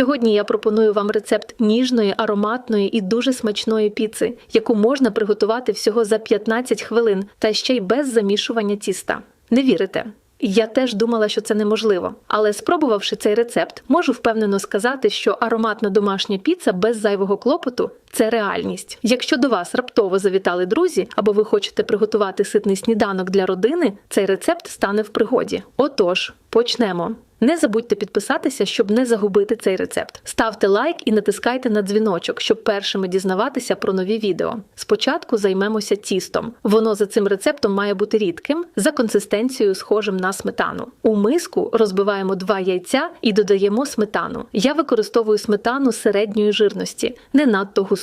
Сьогодні я пропоную вам рецепт ніжної, ароматної і дуже смачної піци, яку можна приготувати всього за 15 хвилин та ще й без замішування тіста. Не вірите? Я теж думала, що це неможливо, але спробувавши цей рецепт, можу впевнено сказати, що ароматна домашня піца без зайвого клопоту це реальність. Якщо до вас раптово завітали друзі, або ви хочете приготувати ситний сніданок для родини, цей рецепт стане в пригоді. Отож, почнемо. Не забудьте підписатися, щоб не загубити цей рецепт. Ставте лайк і натискайте на дзвіночок, щоб першими дізнаватися про нові відео. Спочатку займемося тістом. Воно за цим рецептом має бути рідким, за консистенцією схожим на сметану. У миску розбиваємо два яйця і додаємо сметану. Я використовую сметану середньої жирності, не надто густу.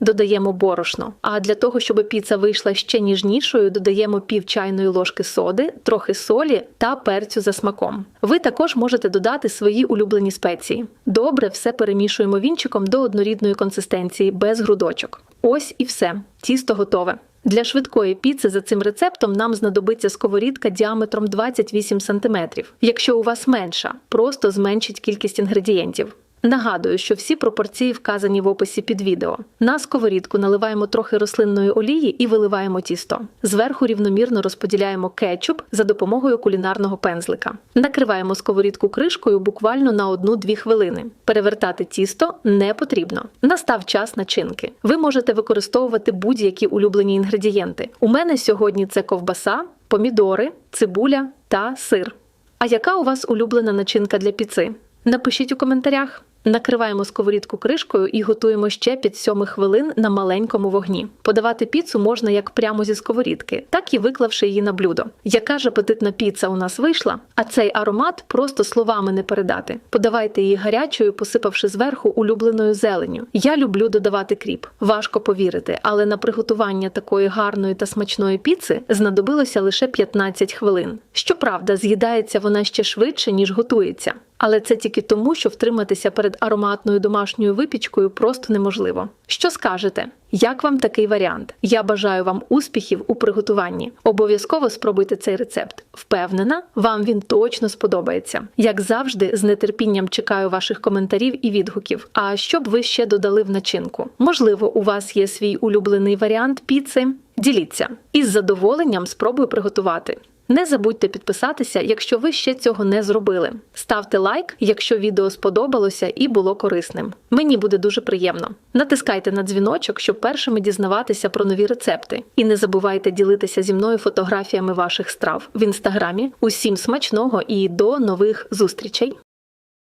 Додаємо борошно. А для того, щоб піца вийшла ще ніжнішою, додаємо пів чайної ложки соди, трохи солі та перцю за смаком. Ви також можете додати свої улюблені спеції. Добре, все перемішуємо вінчиком до однорідної консистенції без грудочок. Ось і все. Тісто готове. Для швидкої піци за цим рецептом нам знадобиться сковорідка діаметром 28 см. Якщо у вас менша, просто зменшіть кількість інгредієнтів. Нагадую, що всі пропорції вказані в описі під відео. На сковорідку наливаємо трохи рослинної олії і виливаємо тісто. Зверху рівномірно розподіляємо кетчуп за допомогою кулінарного пензлика. Накриваємо сковорідку кришкою буквально на 1-2 хвилини. Перевертати тісто не потрібно. Настав час начинки. Ви можете використовувати будь-які улюблені інгредієнти. У мене сьогодні це ковбаса, помідори, цибуля та сир. А яка у вас улюблена начинка для піци? Напишіть у коментарях. Накриваємо сковорідку кришкою і готуємо ще 5-7 хвилин на маленькому вогні. Подавати піцу можна як прямо зі сковорідки, так і виклавши її на блюдо. Яка ж апетитна піца у нас вийшла? А цей аромат просто словами не передати. Подавайте її гарячою, посипавши зверху улюбленою зеленню. Я люблю додавати кріп. Важко повірити, але на приготування такої гарної та смачної піци знадобилося лише 15 хвилин. Щоправда, з'їдається вона ще швидше, ніж готується. Але це тільки тому, що втриматися перед ароматною домашньою випічкою просто неможливо. Що скажете? Як вам такий варіант? Я бажаю вам успіхів у приготуванні. Обов'язково спробуйте цей рецепт. Впевнена, вам він точно сподобається. Як завжди, з нетерпінням чекаю ваших коментарів і відгуків. А що б ви ще додали в начинку? Можливо, у вас є свій улюблений варіант піци? Діліться із задоволенням спробую приготувати. Не забудьте підписатися, якщо ви ще цього не зробили. Ставте лайк, якщо відео сподобалося і було корисним. Мені буде дуже приємно. Натискайте на дзвіночок, щоб першими дізнаватися про нові рецепти. І не забувайте ділитися зі мною фотографіями ваших страв в інстаграмі. Усім смачного і до нових зустрічей!